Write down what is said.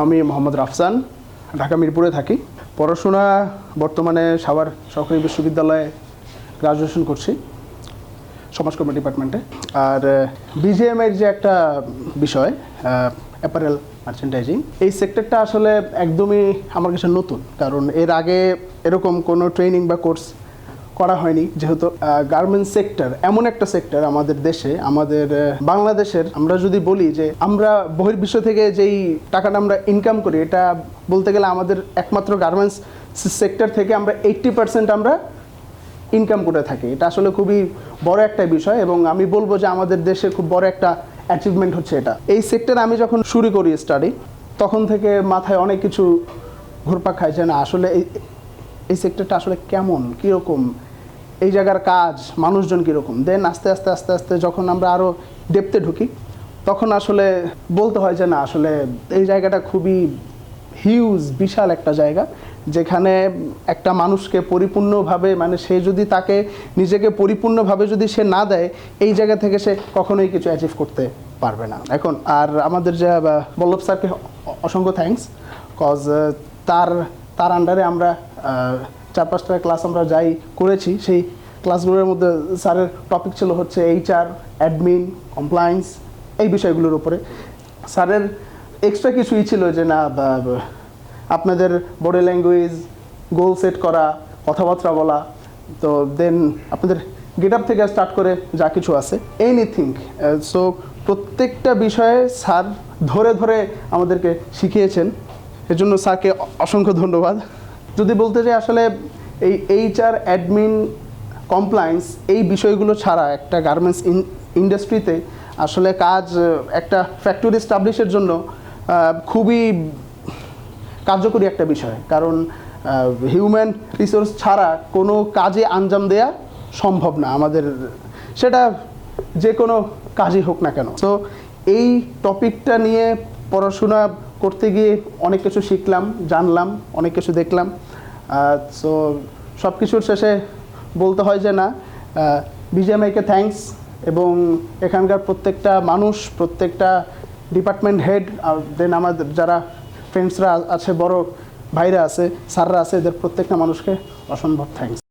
আমি মোহাম্মদ রাফসান, ঢাকা মিরপুরে থাকি। পড়াশোনা বর্তমানে সাভার সরকারি বিশ্ববিদ্যালয়ে গ্রাজুয়েশন করছি সমাজকর্ম ডিপার্টমেন্টে আর বিজিএমের যে একটা বিষয় অ্যাপারেল মার্চেন্টাইজিং এই সেক্টরটা আসলে একদমই আমার কাছে নতুন। কারণ এর আগে এরকম কোনো ট্রেনিং বা কোর্স করা হয়নি, যেহেতু গার্মেন্টস সেক্টর এমন একটা সেক্টর আমাদের দেশে, আমাদের বাংলাদেশের, আমরা যদি বলি যে আমরা বহির্বিশ্ব থেকে যেই টাকাটা আমরা ইনকাম করি, এটা বলতে গেলে আমাদের একমাত্র গার্মেন্টস সেক্টর থেকে আমরা এইট্টি পার্সেন্ট আমরা ইনকাম করে থাকি। এটা আসলে খুবই বড় একটা বিষয় এবং আমি বলব যে আমাদের দেশে খুব বড় একটা অ্যাচিভমেন্ট হচ্ছে এটা। এই সেক্টরে আমি যখন শুরু করি স্টাডি তখন থেকে মাথায় অনেক কিছু ঘুরপাক যে না, আসলে এই সেক্টরটা আসলে কেমন, কীরকম, এই জায়গার কাজ, মানুষজন কীরকম? দেন আস্তে আস্তে আস্তে আস্তে যখন আমরা আরও ডেপতে ঢুকি, তখন আসলে বলতে হয় যে না, আসলে এই জায়গাটা খুবই হিউজ বিশাল একটা জায়গা, যেখানে একটা মানুষকে পরিপূর্ণভাবে মানে সে যদি তাকে নিজেকে পরিপূর্ণভাবে যদি সে না দেয়, এই জায়গা থেকে সে কখনোই কিছু অ্যাচিভ করতে পারবে না। এখন, আর আমাদের যে বল্লভ স্যারকে অসংখ্য থ্যাঙ্কস কজ তার তার আন্ডারে আমরা চার পাঁচটা ক্লাস আমরা যাই করেছি। সেই ক্লাসগুলোর মধ্যে স্যারের টপিক ছিল হচ্ছে এইচআর অ্যাডমিন কমপ্লায়েন্স এই বিষয়গুলোর উপরে। স্যারের এক্সট্রা কিছুই ছিল যে না আপনাদের বডি ল্যাঙ্গুয়েজ গোল সেট করা, কথাবার্তা বলা, তো দেন আপনাদের গেট আপ থেকে স্টার্ট করে যা কিছু আছে এনিথিং সো প্রত্যেকটা বিষয়ে স্যার ধরে ধরে আমাদেরকে শিখিয়েছেন। এজন্য স্যারকে অসংখ্য ধন্যবাদ। যদি বলতে চাই আসলে এই এইচআর অ্যাডমিন কমপ্লায়েন্স এই বিষয়গুলো ছাড়া একটা গার্মেন্টস ইন্ডাস্ট্রিতে আসলে কাজ, একটা ফ্যাক্টরি স্টাবলিশের জন্য খুবই কার্যকরী একটা বিষয়। কারণ হিউম্যান রিসোর্স ছাড়া কোনো কাজে আঞ্জাম দেয়া সম্ভব না আমাদের, সেটা যে কোনো কাজই হোক না কেন। তো এই টপিকটা নিয়ে পড়াশোনা করতে গিয়ে অনেক কিছু শিখলাম, জানলাম, অনেক কিছু দেখলাম। সো সব কিছুর শেষে বলতে হয় যে না বিজিএমআইকে থ্যাঙ্কস এবং এখানকার প্রত্যেকটা মানুষ, প্রত্যেকটা ডিপার্টমেন্ট হেড আর দেন আমাদের যারা ফ্রেন্ডসরা আছে, বড় ভাইরা আছে, স্যাররা আছে, এদের প্রত্যেকটা মানুষকে অসম্ভব থ্যাঙ্কস